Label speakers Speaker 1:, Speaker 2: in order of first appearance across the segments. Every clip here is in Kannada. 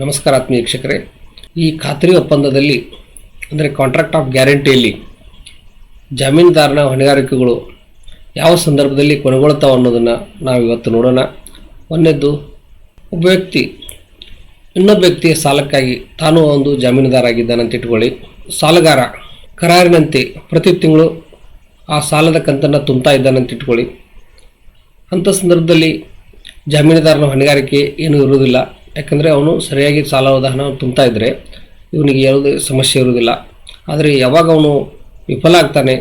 Speaker 1: ನಮಸ್ಕಾರ ಆತ್ಮೀಯ ವೀಕ್ಷಕರೇ. ಈ ಖಾತ್ರಿ ಒಪ್ಪಂದದಲ್ಲಿ, ಅಂದರೆ ಕಾಂಟ್ರಾಕ್ಟ್ ಆಫ್ ಗ್ಯಾರಂಟಿಯಲ್ಲಿ ಜಾಮೀನುದಾರನ ಹೊಣೆಗಾರಿಕೆಗಳು ಯಾವ ಸಂದರ್ಭದಲ್ಲಿ ಕೊನೆಗೊಳ್ತಾವೆ ಅನ್ನೋದನ್ನು ನಾವು ಇವತ್ತು ನೋಡೋಣ. ಒಂದನೇದ್ದು, ಒಬ್ಬ ವ್ಯಕ್ತಿ ಇನ್ನೊಬ್ಬ ವ್ಯಕ್ತಿಯ ಸಾಲಕ್ಕಾಗಿ ತಾನು ಒಂದು ಜಾಮೀನುದಾರ ಆಗಿದ್ದಾನಂತ ಇಟ್ಕೊಳ್ಳಿ. ಸಾಲಗಾರ ಕರಾರಿನಂತೆ ಪ್ರತಿ ತಿಂಗಳು ಆ ಸಾಲದ ಕಂತನ್ನು ತುಂಬ್ತಾ ಇದ್ದಾನಂತ ಇಟ್ಕೊಳ್ಳಿ. ಅಂಥ ಸಂದರ್ಭದಲ್ಲಿ ಜಾಮೀನುದಾರನ ಹೊಣೆಗಾರಿಕೆ ಏನೂ ಇರುವುದಿಲ್ಲ. ಯಾಕಂದರೆ ಅವನು ಸರಿಯಾಗಿ ಸಾಲದ ಹಣ ತುಂಬ್ತಾ ಇದ್ದರೆ ಇವನಿಗೆ ಯಾವುದೇ ಸಮಸ್ಯೆ ಇರುವುದಿಲ್ಲ. ಆದರೆ ಯಾವಾಗ ಅವನು ವಿಫಲ ಆಗ್ತಾನೆ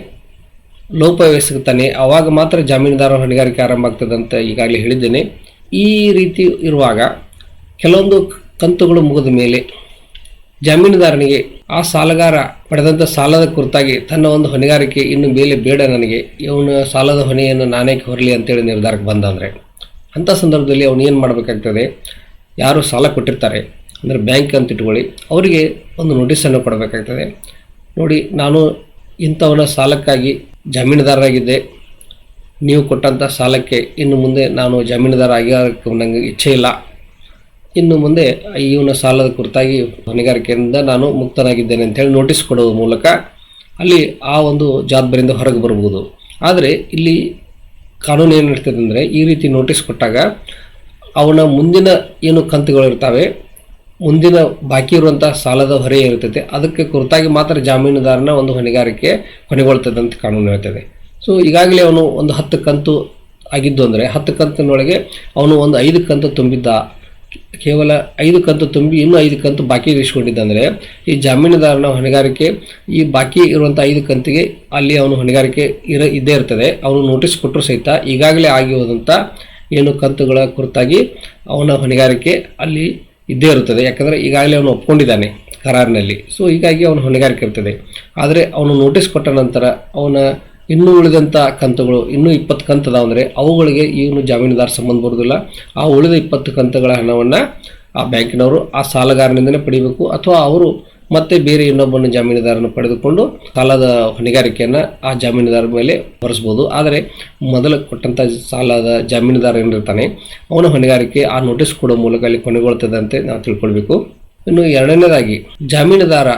Speaker 1: ಲೋಪವೆಸಗುತ್ತಾನೆ ಆವಾಗ ಮಾತ್ರ ಜಾಮೀನುದಾರ ಹೊಣೆಗಾರಿಕೆ ಆರಂಭ ಆಗ್ತದೆ ಅಂತ ಈಗಾಗಲೇ ಹೇಳಿದ್ದೇನೆ. ಈ ರೀತಿ ಇರುವಾಗ ಕೆಲವೊಂದು ಕಂತುಗಳು ಮುಗಿದ ಮೇಲೆ ಜಾಮೀನುದಾರನಿಗೆ ಆ ಸಾಲಗಾರ ಪಡೆದಂಥ ಸಾಲದ ಕುರಿತಾಗಿ ತನ್ನ ಒಂದು ಹೊಣೆಗಾರಿಕೆ ಇನ್ನು ಮೇಲೆ ಬೇಡ ನನಗೆ, ಇವನ ಸಾಲದ ಹೊಣೆಯನ್ನು ನಾನೇ ಹೊರಲಿ ಅಂತೇಳಿ ನಿರ್ಧಾರಕ್ಕೆ ಬಂದಂದರೆ ಅಂಥ ಸಂದರ್ಭದಲ್ಲಿ ಅವನು ಏನು ಮಾಡಬೇಕಾಗ್ತದೆ? ಯಾರು ಸಾಲ ಕೊಟ್ಟಿರ್ತಾರೆ ಅಂದರೆ ಬ್ಯಾಂಕ್ ಅಂತ ಇಟ್ಕೊಳ್ಳಿ, ಅವರಿಗೆ ಒಂದು ನೋಟಿಸನ್ನು ಕೊಡಬೇಕಾಗ್ತದೆ. ನೋಡಿ, ನಾನು ಇಂಥವನ ಸಾಲಕ್ಕಾಗಿ ಜಾಮೀನುದಾರರಾಗಿದ್ದೆ. ನೀವು ಕೊಟ್ಟಂಥ ಸಾಲಕ್ಕೆ ಇನ್ನು ಮುಂದೆ ನಾನು ಜಾಮೀನುದಾರ ಆಗಿರೋದಕ್ಕೆ ನನಗೆ ಇಚ್ಛೆ ಇಲ್ಲ. ಇನ್ನು ಮುಂದೆ ಇವನ ಸಾಲದ ಕುರಿತಾಗಿ ಹೊಣೆಗಾರಿಕೆಯಿಂದ ನಾನು ಮುಕ್ತನಾಗಿದ್ದೇನೆ ಅಂತೇಳಿ ನೋಟಿಸ್ ಕೊಡುವ ಮೂಲಕ ಅಲ್ಲಿ ಆ ಒಂದು ಜವಾಬ್ದಾರಿಯಿಂದ ಹೊರಗೆ ಬರ್ಬೋದು. ಆದರೆ ಇಲ್ಲಿ ಕಾನೂನು ಏನು ಹೇಳ್ತದೆ ಅಂದರೆ ಈ ರೀತಿ ನೋಟಿಸ್ ಕೊಟ್ಟಾಗ ಅವನ ಮುಂದಿನ ಏನು ಕಂತುಗಳಿರ್ತವೆ ಮುಂದಿನ ಬಾಕಿ ಇರುವಂಥ ಸಾಲದ ಹೊರೆ ಇರ್ತದೆ ಅದಕ್ಕೆ ಕುರಿತಾಗಿ ಮಾತ್ರ ಜಾಮೀನುದಾರನ ಒಂದು ಹೊಣೆಗಾರಿಕೆ ಕೊನೆಗೊಳ್ತದೆ ಅಂತ ಕಾನೂನು ಹೇಳ್ತದೆ. ಸೊ ಈಗಾಗಲೇ ಅವನು ಒಂದು ಹತ್ತು ಕಂತು ಆಗಿದ್ದು ಅಂದರೆ, ಹತ್ತು ಕಂತಿನೊಳಗೆ ಅವನು ಒಂದು ಐದು ಕಂತು ತುಂಬಿದ್ದ, ಕೇವಲ ಐದು ಕಂತು ತುಂಬಿ ಇನ್ನೂ ಐದು ಕಂತು ಬಾಕಿ ಇರಿಸಿಕೊಂಡಿದ್ದಂದರೆ ಈ ಜಾಮೀನುದಾರನ ಹೊಣೆಗಾರಿಕೆ, ಈ ಬಾಕಿ ಇರುವಂಥ ಐದು ಕಂತಿಗೆ ಅಲ್ಲಿ ಅವನು ಹೊಣೆಗಾರಿಕೆ ಇರ, ಇದ್ದೇ ಇರ್ತದೆ. ಅವನು ನೋಟಿಸ್ ಕೊಟ್ಟರು ಸಹಿತ ಈಗಾಗಲೇ ಆಗಿ ಹೋದಂಥ ಏನು ಕಂತುಗಳ ಕುರಿತಾಗಿ ಅವನ ಹೊಣೆಗಾರಿಕೆ ಅಲ್ಲಿ ಇದ್ದೇ ಇರುತ್ತದೆ. ಯಾಕಂದರೆ ಈಗಾಗಲೇ ಅವನು ಒಪ್ಕೊಂಡಿದ್ದಾನೆ ಕರಾರಿನಲ್ಲಿ. ಸೊ ಹೀಗಾಗಿ ಅವನು ಹೊಣೆಗಾರಿಕೆ ಇರ್ತದೆ. ಆದರೆ ಅವನು ನೋಟಿಸ್ ಕೊಟ್ಟ ನಂತರ ಅವನ ಇನ್ನೂ ಉಳಿದಂಥ ಕಂತುಗಳು, ಇನ್ನೂ ಇಪ್ಪತ್ತು ಕಂತದ ಅಂದರೆ ಅವುಗಳಿಗೆ ಇವನು ಜಾಮೀನುದಾರ ಸಂಬಂಧ ಬರೋದಿಲ್ಲ. ಆ ಉಳಿದ ಇಪ್ಪತ್ತು ಕಂತುಗಳ ಹಣವನ್ನು ಆ ಬ್ಯಾಂಕಿನವರು ಆ ಸಾಲಗಾರನಿಂದಲೇ ಪಡಿಬೇಕು. ಅಥವಾ ಅವರು ಮತ್ತೆ ಬೇರೆ ಇನ್ನೊಬ್ಬನ ಜಾಮೀನುದಾರನ ಪಡೆದುಕೊಂಡು ಸಾಲದ ಹೊಣೆಗಾರಿಕೆಯನ್ನು ಆ ಜಾಮೀನುದಾರ ಮೇಲೆ ಹೊರಿಸ್ಬೋದು. ಆದರೆ ಮೊದಲು ಕೊಟ್ಟಂಥ ಸಾಲದ ಜಾಮೀನುದಾರ ಏನಿರ್ತಾನೆ, ಅವನ ಹೊಣೆಗಾರಿಕೆ ಆ ನೋಟಿಸ್ ಕೊಡೋ ಮೂಲಕ ಅಲ್ಲಿ ಅಂತ ನಾವು ತಿಳ್ಕೊಳ್ಬೇಕು. ಇನ್ನು ಎರಡನೇದಾಗಿ, ಜಾಮೀನುದಾರ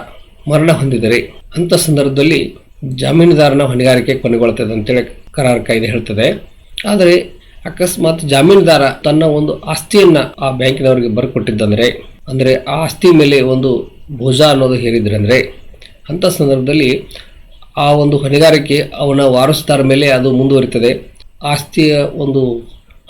Speaker 1: ಮರಣ ಹೊಂದಿದರೆ ಅಂಥ ಸಂದರ್ಭದಲ್ಲಿ ಜಾಮೀನುದಾರನ ಹೊಣೆಗಾರಿಕೆ ಕೊನೆಗೊಳ್ತದೆ ಅಂತೇಳಿ ಕರಾರ್ ಕಾಯ್ದೆ ಹೇಳ್ತದೆ. ಆದರೆ ಅಕಸ್ಮಾತ್ ಜಾಮೀನುದಾರ ತನ್ನ ಒಂದು ಆಸ್ತಿಯನ್ನು ಆ ಬ್ಯಾಂಕಿನವರಿಗೆ ಬರ್ಕೊಟ್ಟಿದ್ದಂದರೆ, ಅಂದರೆ ಆ ಆಸ್ತಿ ಮೇಲೆ ಒಂದು ಭುಜ ಅನ್ನೋದು ಹೇರಿದ್ರೆ ಅಂದರೆ ಅಂಥ ಸಂದರ್ಭದಲ್ಲಿ ಆ ಒಂದು ಹೊಣೆಗಾರಿಕೆ ಅವನ ವಾರಸುದಾರ ಮೇಲೆ ಅದು ಮುಂದುವರಿತದೆ. ಆಸ್ತಿಯ ಒಂದು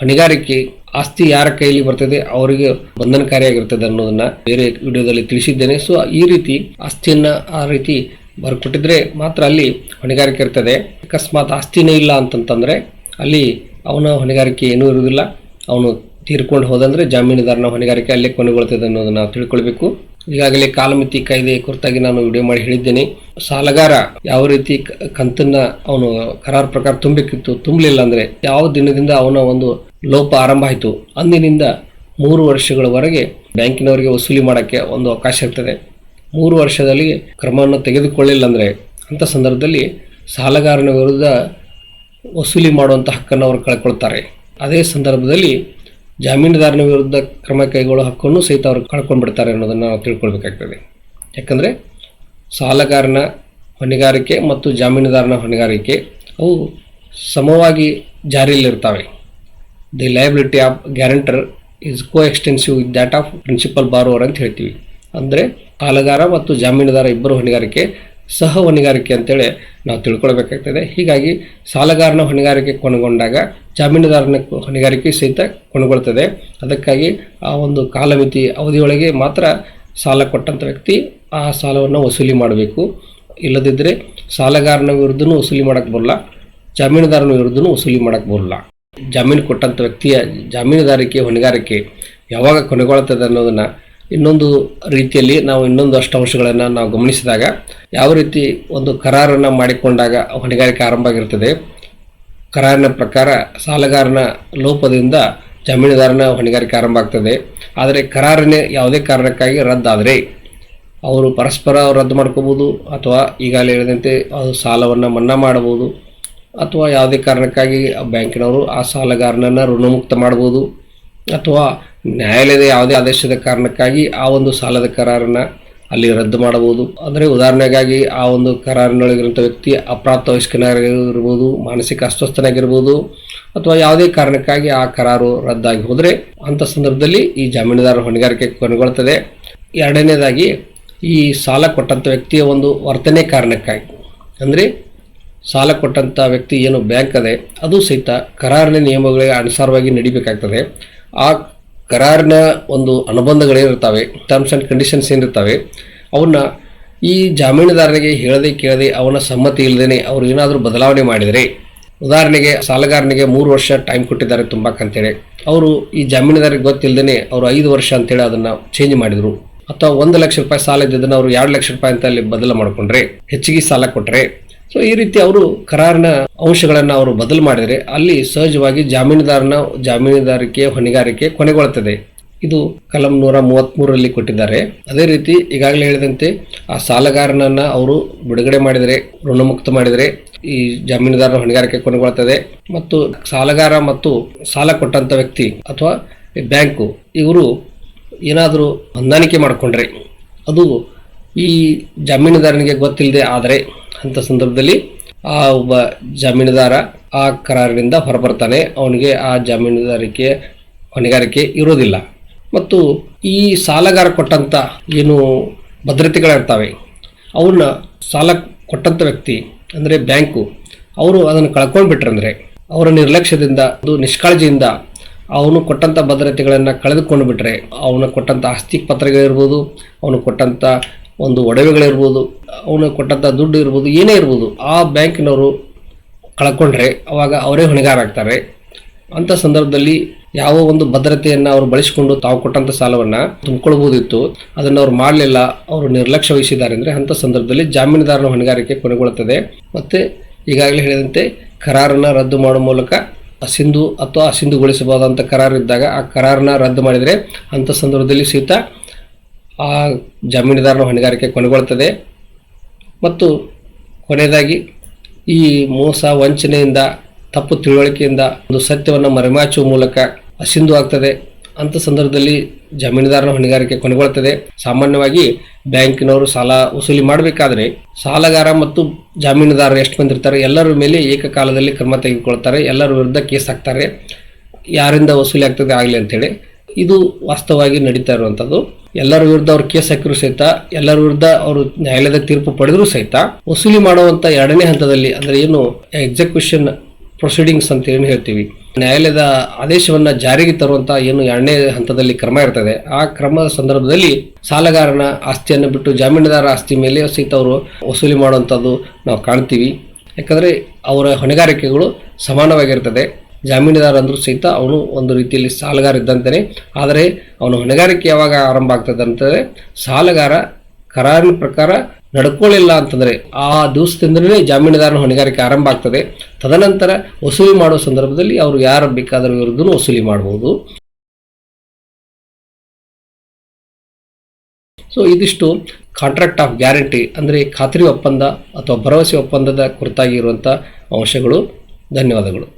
Speaker 1: ಹೊಣೆಗಾರಿಕೆ, ಆಸ್ತಿ ಯಾರ ಕೈಲಿ ಬರ್ತದೆ, ಅವರಿಗೆ ಬಂಧನಕಾರಿಯಾಗಿರ್ತದೆ ಅನ್ನೋದನ್ನು ಬೇರೆ ವಿಡಿಯೋದಲ್ಲಿ ತಿಳಿಸಿದ್ದೇನೆ. ಸೊ ಈ ರೀತಿ ಆಸ್ತಿಯನ್ನ ಆ ರೀತಿ ಬರ್ಕೊಟ್ಟಿದ್ರೆ ಮಾತ್ರ ಅಲ್ಲಿ ಹೊಣೆಗಾರಿಕೆ ಇರ್ತದೆ. ಅಕಸ್ಮಾತ್ ಆಸ್ತಿನೇ ಇಲ್ಲ ಅಂತಂತಂದರೆ ಅಲ್ಲಿ ಅವನ ಹೊಣೆಗಾರಿಕೆ ಏನೂ ಇರುವುದಿಲ್ಲ. ಅವನು ತೀರ್ಕೊಂಡು ಹೋದಂದರೆ ಜಾಮೀನುದಾರನ ಹೊಣೆಗಾರಿಕೆ ಅಲ್ಲೇ ಕೊನೆಗೊಳ್ತದೆ ಅನ್ನೋದನ್ನು ತಿಳ್ಕೊಳ್ಬೇಕು. ಈಗಾಗಲೇ ಕಾಲಮಿತಿ ಕಾಯ್ದೆ ಕುರಿತಾಗಿ ನಾನು ವಿಡಿಯೋ ಮಾಡಿ ಹೇಳಿದ್ದೇನೆ. ಸಾಲಗಾರ ಯಾವ ರೀತಿ ಕಂತನ್ನ ಅವನು ಕರಾರ ಪ್ರಕಾರ ತುಂಬಬೇಕಿತ್ತು ತುಂಬಲಿಲ್ಲ ಅಂದ್ರೆ ಯಾವ ದಿನದಿಂದ ಅವನ ಒಂದು ಲೋಪ ಆರಂಭ ಆಯಿತು, ಅಂದಿನಿಂದ ಮೂರು ವರ್ಷಗಳವರೆಗೆ ಬ್ಯಾಂಕಿನವರಿಗೆ ವಸೂಲಿ ಮಾಡೋಕ್ಕೆ ಒಂದು ಅವಕಾಶ ಇರ್ತದೆ. ಮೂರು ವರ್ಷದಲ್ಲಿ ಕ್ರಮವನ್ನು ತೆಗೆದುಕೊಳ್ಳಿಲ್ಲ ಅಂದರೆ ಅಂಥ ಸಂದರ್ಭದಲ್ಲಿ ಸಾಲಗಾರನ ವಿರುದ್ಧ ವಸೂಲಿ ಮಾಡುವಂಥ ಹಕ್ಕನ್ನು ಅವರು ಕಳ್ಕೊಳ್ತಾರೆ. ಅದೇ ಸಂದರ್ಭದಲ್ಲಿ ಜಾಮೀನುದಾರನ ವಿರುದ್ಧ ಕ್ರಮ ಕೈಗೊಳ್ಳೋ ಹಕ್ಕನ್ನು ಸಹಿತ ಅವರು ಕಳ್ಕೊಂಡ್ಬಿಡ್ತಾರೆ ಅನ್ನೋದನ್ನು ನಾವು ತಿಳ್ಕೊಳ್ಬೇಕಾಗ್ತದೆ. ಯಾಕಂದರೆ ಸಾಲಗಾರನ ಹೊಣೆಗಾರಿಕೆ ಮತ್ತು ಜಾಮೀನುದಾರನ ಹೊಣೆಗಾರಿಕೆ ಅವು ಸಮವಾಗಿ ಜಾರಿಯಲ್ಲಿರ್ತವೆ. The liability of guarantor is co extensive with that of principal borrower ಅಂತ ಹೇಳ್ತೀವಿ. ಅಂದರೆ ಸಾಲಗಾರ ಮತ್ತು ಜಾಮೀನುದಾರ ಇಬ್ಬರು ಹೊಣೆಗಾರಿಕೆ ಸಹ ಹೊಣೆಗಾರಿಕೆ ಅಂತೇಳಿ ನಾವು ತಿಳ್ಕೊಳ್ಬೇಕಾಗ್ತದೆ. ಹೀಗಾಗಿ ಸಾಲಗಾರನ ಹೊಣೆಗಾರಿಕೆ ಕೊನೆಗೊಂಡಾಗ ಜಾಮೀನುದಾರನ ಹೊಣೆಗಾರಿಕೆ ಸಹಿತ ಕೊನೆಗೊಳ್ತದೆ. ಅದಕ್ಕಾಗಿ ಆ ಒಂದು ಕಾಲಮಿತಿ ಅವಧಿಯೊಳಗೆ ಮಾತ್ರ ಸಾಲ ಕೊಟ್ಟಂಥ ವ್ಯಕ್ತಿ ಆ ಸಾಲವನ್ನು ವಸೂಲಿ ಮಾಡಬೇಕು. ಇಲ್ಲದಿದ್ದರೆ ಸಾಲಗಾರನ ವಿರುದ್ಧನೂ ವಸೂಲಿ ಮಾಡೋಕ್ಕೆ ಬರಲ್ಲ, ಜಾಮೀನುದಾರನ ವಿರುದ್ಧನೂ ವಸೂಲಿ ಮಾಡೋಕ್ಕೆ ಬರಲ್ಲ. ಜಾಮೀನು ಕೊಟ್ಟಂಥ ವ್ಯಕ್ತಿಯ ಜಾಮೀನುದಾರಿಕೆ, ಹೊಣೆಗಾರಿಕೆ ಯಾವಾಗ ಕೊನೆಗೊಳ್ತದೆ ಅನ್ನೋದನ್ನು ಇನ್ನೊಂದು ರೀತಿಯಲ್ಲಿ ನಾವು ಇನ್ನೊಂದು ಅಷ್ಟಾಂಶಗಳನ್ನು ನಾವು ಗಮನಿಸಿದಾಗ ಯಾವ ರೀತಿ ಒಂದು ಕರಾರನ್ನು ಮಾಡಿಕೊಂಡಾಗ ಹೊಣೆಗಾರಿಕೆ ಆರಂಭ ಆಗಿರ್ತದೆ. ಕರಾರಿನ ಪ್ರಕಾರ ಸಾಲಗಾರನ ಲೋಪದಿಂದ ಜಮೀನುದಾರನ ಹೊಣೆಗಾರಿಕೆ ಆರಂಭ ಆಗ್ತದೆ. ಆದರೆ ಕರಾರನೇ ಯಾವುದೇ ಕಾರಣಕ್ಕಾಗಿ ರದ್ದಾದರೆ ಅವರು ಪರಸ್ಪರ ರದ್ದು ಮಾಡ್ಕೋಬೋದು ಅಥವಾ ಈಗಾಗಲೇ ಹೇಳಿದಂತೆ ಅದು ಸಾಲವನ್ನು ಮನ್ನಾ ಮಾಡಬಹುದು ಅಥವಾ ಯಾವುದೇ ಕಾರಣಕ್ಕಾಗಿ ಬ್ಯಾಂಕಿನವರು ಆ ಸಾಲಗಾರನನ್ನು ಋಣಮುಕ್ತ ಮಾಡ್ಬೋದು ಅಥವಾ ನ್ಯಾಯಾಲಯದ ಯಾವುದೇ ಆದೇಶದ ಕಾರಣಕ್ಕಾಗಿ ಆ ಒಂದು ಸಾಲದ ಕರಾರನ್ನ ಅಲ್ಲಿ ರದ್ದು ಮಾಡಬಹುದು. ಅಂದರೆ ಉದಾಹರಣೆಗಾಗಿ ಆ ಒಂದು ಕರಾರಿನೊಳಗಿರುವಂಥ ವ್ಯಕ್ತಿ ಅಪ್ರಾಪ್ತ ವಯಸ್ಕನಾಗಿರ್ಬೋದು ಮಾನಸಿಕ ಅಸ್ವಸ್ಥನಾಗಿರ್ಬೋದು ಅಥವಾ ಯಾವುದೇ ಕಾರಣಕ್ಕಾಗಿ ಆ ಕರಾರು ರದ್ದಾಗಿ ಹೋದರೆ ಅಂಥ ಸಂದರ್ಭದಲ್ಲಿ ಈ ಜಾಮೀನುದಾರ ಹೊಣೆಗಾರಿಕೆ ಕೊನೆಗೊಳ್ತದೆ ಎರಡನೇದಾಗಿ ಈ ಸಾಲ ಕೊಟ್ಟಂಥ ವ್ಯಕ್ತಿಯ ಒಂದು ವರ್ತನೆ ಕಾರಣಕ್ಕಾಗಿ. ಅಂದರೆ ಸಾಲ ಕೊಟ್ಟಂಥ ವ್ಯಕ್ತಿ ಏನು ಬ್ಯಾಂಕ್ ಅದೇ, ಅದು ಸಹಿತ ಕರಾರಿನ ನಿಯಮಗಳಿಗೆ ಅನುಸಾರವಾಗಿ ನಡಿಬೇಕಾಗ್ತದೆ. ಆ ಕರಾರಿನ ಒಂದು ಅನುಬಂಧಗಳೇನಿರ್ತವೆ ಟರ್ಮ್ಸ್ ಆ್ಯಂಡ್ ಕಂಡೀಷನ್ಸ್ ಏನಿರ್ತವೆ ಅವನ್ನ ಈ ಜಾಮೀನುದಾರನಿಗೆ ಹೇಳದೆ ಕೇಳದೆ ಅವನ ಸಮ್ಮತಿ ಇಲ್ಲದೇ ಅವರು ಏನಾದರೂ ಬದಲಾವಣೆ ಮಾಡಿದರೆ, ಉದಾಹರಣೆಗೆ ಸಾಲಗಾರನಿಗೆ ಮೂರು ವರ್ಷ ಟೈಮ್ ಕೊಟ್ಟಿದ್ದಾರೆ ತುಂಬಕ್ಕಂತೇಳಿ ಅವರು ಈ ಜಾಮೀನುದಾರಿಗೆ ಗೊತ್ತಿಲ್ಲದೇ ಅವರು ಐದು ವರ್ಷ ಅಂತೇಳಿ ಅದನ್ನು ಚೇಂಜ್ ಮಾಡಿದರು. ಅಥವಾ ಒಂದು ಲಕ್ಷ ರೂಪಾಯಿ ಸಾಲ ಇದ್ದದನ್ನು ಅವರು ಎರಡು ಲಕ್ಷ ರೂಪಾಯಿ ಅಂತ ಅಲ್ಲಿ ಬದಲು ಮಾಡಿಕೊಂಡ್ರೆ, ಹೆಚ್ಚಿಗೆ ಸಾಲ ಕೊಟ್ಟರೆ ಸೊ ಈ ರೀತಿ ಅವರು ಕರಾರಿನ ಅಂಶಗಳನ್ನು ಅವರು ಬದಲು ಮಾಡಿದರೆ ಅಲ್ಲಿ ಸಹಜವಾಗಿ ಜಾಮೀನುದಾರನ ಜಾಮೀನುದಾರಿಕೆ, ಹೊಣೆಗಾರಿಕೆ ಕೊನೆಗೊಳ್ಳುತ್ತದೆ. ಇದು ಕಲಂ ನೂರ ಮೂವತ್ತ್ಮೂರರಲ್ಲಿ ಕೊಟ್ಟಿದ್ದಾರೆ. ಅದೇ ರೀತಿ ಈಗಾಗಲೇ ಹೇಳಿದಂತೆ ಆ ಸಾಲಗಾರನನ್ನ ಅವರು ಬಿಡುಗಡೆ ಮಾಡಿದರೆ, ಋಣಮುಕ್ತ ಮಾಡಿದರೆ ಈ ಜಾಮೀನುದಾರನ ಹೊಣೆಗಾರಿಕೆ ಕೊನೆಗೊಳ್ಳುತ್ತದೆ. ಮತ್ತು ಸಾಲಗಾರ ಮತ್ತು ಸಾಲ ಕೊಟ್ಟಂಥ ವ್ಯಕ್ತಿ ಅಥವಾ ಬ್ಯಾಂಕು ಇವರು ಏನಾದರೂ ಹೊಂದಾಣಿಕೆ ಮಾಡಿಕೊಂಡ್ರೆ, ಅದು ಈ ಜಾಮೀನುದಾರನಿಗೆ ಗೊತ್ತಿಲ್ಲದೆ ಆದರೆ ಅಂಥ ಸಂದರ್ಭದಲ್ಲಿ ಆ ಒಬ್ಬ ಜಾಮೀನುದಾರ ಆ ಕರಾರಿನಿಂದ ಹೊರಬರ್ತಾನೆ. ಅವನಿಗೆ ಆ ಜಾಮೀನುದಾರಿಕೆ, ಹೊಣೆಗಾರಿಕೆ ಇರೋದಿಲ್ಲ. ಮತ್ತು ಈ ಸಾಲಗಾರ ಕೊಟ್ಟಂಥ ಏನು ಭದ್ರತೆಗಳಿರ್ತವೆ ಅವನ್ನ ಸಾಲ ಕೊಟ್ಟಂಥ ವ್ಯಕ್ತಿ ಅಂದರೆ ಬ್ಯಾಂಕು, ಅವರು ಅದನ್ನು ಕಳ್ಕೊಂಡ್ಬಿಟ್ರಂದ್ರೆ ಅವರ ನಿರ್ಲಕ್ಷ್ಯದಿಂದ, ಅದು ನಿಷ್ಕಾಳಜಿಯಿಂದ ಅವನು ಕೊಟ್ಟಂಥ ಭದ್ರತೆಗಳನ್ನು ಕಳೆದುಕೊಂಡು ಬಿಟ್ರೆ ಅವನು ಕೊಟ್ಟಂಥ ಆಸ್ತಿ ಪತ್ರಗಳಿರ್ಬೋದು, ಅವನು ಕೊಟ್ಟಂಥ ಒಂದು ಒಡವೆಗಳಿರ್ಬೋದು ಅವನು ಕೊಟ್ಟಂಥ ದುಡ್ಡು ಇರ್ಬೋದು, ಏನೇ ಇರ್ಬೋದು, ಆ ಬ್ಯಾಂಕಿನವರು ಕಳ್ಕೊಂಡ್ರೆ ಅವಾಗ ಅವರೇ ಹೊಣೆಗಾರ ಆಗ್ತಾರೆ. ಅಂಥ ಸಂದರ್ಭದಲ್ಲಿ ಯಾವ ಒಂದು ಭದ್ರತೆಯನ್ನು ಅವರು ಬಳಸಿಕೊಂಡು ತಾವು ಕೊಟ್ಟಂಥ ಸಾಲವನ್ನು ತುಂಬಿಕೊಳ್ಬೋದಿತ್ತು, ಅದನ್ನು ಅವ್ರು ಮಾಡಲಿಲ್ಲ, ಅವರು ನಿರ್ಲಕ್ಷ್ಯ ವಹಿಸಿದ್ದಾರೆ ಅಂದರೆ ಅಂಥ ಸಂದರ್ಭದಲ್ಲಿ ಜಾಮೀನುದಾರನ ಹೊಣೆಗಾರಿಕೆ ಕೊನೆಗೊಳ್ಳುತ್ತದೆ. ಮತ್ತು ಈಗಾಗಲೇ ಹೇಳಿದಂತೆ ಕರಾರನ್ನು ರದ್ದು ಮಾಡುವ ಮೂಲಕ ಅಸಿಂಧು ಅಥವಾ ಅಸಿಂಧುಗೊಳಿಸಬಹುದಂಥ ಕರಾರಿದ್ದಾಗ ಆ ಕರಾರನ್ನ ರದ್ದು ಮಾಡಿದರೆ ಅಂಥ ಸಂದರ್ಭದಲ್ಲಿ ಸಹಿತ ಆ ಜಮೀನುದಾರನ ಹೊಣೆಗಾರಿಕೆ ಕೊನೆಗೊಳ್ಳುತ್ತದೆ. ಮತ್ತು ಕೊನೆಯದಾಗಿ, ಈ ಮೋಸ ವಂಚನೆಯಿಂದ, ತಪ್ಪು ತಿಳುವಳಿಕೆಯಿಂದ ಒಂದು ಸತ್ಯವನ್ನು ಮರೆಮಾಚುವ ಮೂಲಕ ಅಸಿಂಧು ಆಗ್ತದೆ. ಅಂಥ ಸಂದರ್ಭದಲ್ಲಿ ಜಮೀನುದಾರನ ಹೊಣೆಗಾರಿಕೆ ಕೊನೆಗೊಳ್ಳುತ್ತದೆ. ಸಾಮಾನ್ಯವಾಗಿ ಬ್ಯಾಂಕಿನವರು ಸಾಲ ವಸೂಲಿ ಮಾಡಬೇಕಾದ್ರೆ, ಸಾಲಗಾರ ಮತ್ತು ಜಾಮೀನುದಾರರು ಎಷ್ಟು ಬಂದಿರ್ತಾರೆ ಎಲ್ಲರ ಮೇಲೆ ಏಕಕಾಲದಲ್ಲಿ ಕ್ರಮ ತೆಗೆದುಕೊಳ್ತಾರೆ, ಎಲ್ಲರ ವಿರುದ್ಧ ಕೇಸ್ ಹಾಕ್ತಾರೆ. ಯಾರಿಂದ ವಸೂಲಿ ಆಗ್ತದೆ ಆಗಲಿ ಅಂತೇಳಿ. ಇದು ವಾಸ್ತವವಾಗಿ ನಡೀತಾ ಇರುವಂಥದ್ದು. ಎಲ್ಲರ ವಿರುದ್ಧ ಅವ್ರು ಕೇಸ್ ಹಾಕಿದ್ರು ಸಹಿತ, ಎಲ್ಲರ ವಿರುದ್ಧ ಅವರು ನ್ಯಾಯಾಲಯದ ತೀರ್ಪು ಪಡೆದರೂ ಸಹಿತ ವಸೂಲಿ ಮಾಡುವಂತ ಎರಡನೇ ಹಂತದಲ್ಲಿ ಅಂದ್ರೆ ಏನು ಎಕ್ಸಿಕ್ಯೂಷನ್ ಪ್ರೊಸೀಡಿಂಗ್ಸ್ ಅಂತ ಏನು ಹೇಳ್ತೀವಿ. ನ್ಯಾಯಾಲಯದ ಆದೇಶವನ್ನ ಜಾರಿಗೆ ತರುವಂತ ಏನು ಎರಡನೇ ಹಂತದಲ್ಲಿ ಕ್ರಮ ಇರ್ತದೆ. ಆ ಕ್ರಮದ ಸಂದರ್ಭದಲ್ಲಿ ಸಾಲಗಾರನ ಆಸ್ತಿಯನ್ನು ಬಿಟ್ಟು ಜಾಮೀನುದಾರ ಆಸ್ತಿ ಮೇಲೆ ಸಹಿತ ಅವರು ವಸೂಲಿ ಮಾಡುವಂಥದ್ದು ನಾವು ಕಾಣ್ತೀವಿ. ಯಾಕಂದರೆ ಅವರ ಹೊಣೆಗಾರಿಕೆಗಳು ಸಮಾನವಾಗಿರ್ತದೆ. ಜಾಮೀನುದಾರ ಅಂದರೂ ಸಹಿತ ಅವನು ಒಂದು ರೀತಿಯಲ್ಲಿ ಸಾಲಗಾರ ಆದರೆ ಅವನ ಹೊಣೆಗಾರಿಕೆ ಯಾವಾಗ ಆರಂಭ ಆಗ್ತದೆ ಅಂತಂದರೆ ಸಾಲಗಾರ ಕರಾರಿನ ಪ್ರಕಾರ ನಡ್ಕೊಳ್ಳಿಲ್ಲ ಅಂತಂದರೆ ಆ ದಿವಸದಿಂದಲೇ ಜಾಮೀನುದಾರನ ಹೊಣೆಗಾರಿಕೆ ಆರಂಭ ಆಗ್ತದೆ. ತದನಂತರ ವಸೂಲಿ ಮಾಡುವ ಸಂದರ್ಭದಲ್ಲಿ ಅವರು ಯಾರು ಬೇಕಾದರೂ ವಿರುದ್ಧ ವಸೂಲಿ ಮಾಡಬಹುದು. ಸೊ ಇದಿಷ್ಟು ಕಾಂಟ್ರಾಕ್ಟ್ ಆಫ್ ಗ್ಯಾರಂಟಿ ಅಂದರೆ ಖಾತ್ರಿ ಒಪ್ಪಂದ ಅಥವಾ ಭರವಸೆ ಒಪ್ಪಂದದ ಕುರಿತಾಗಿ ಇರುವಂಥ ಅಂಶಗಳು. ಧನ್ಯವಾದಗಳು.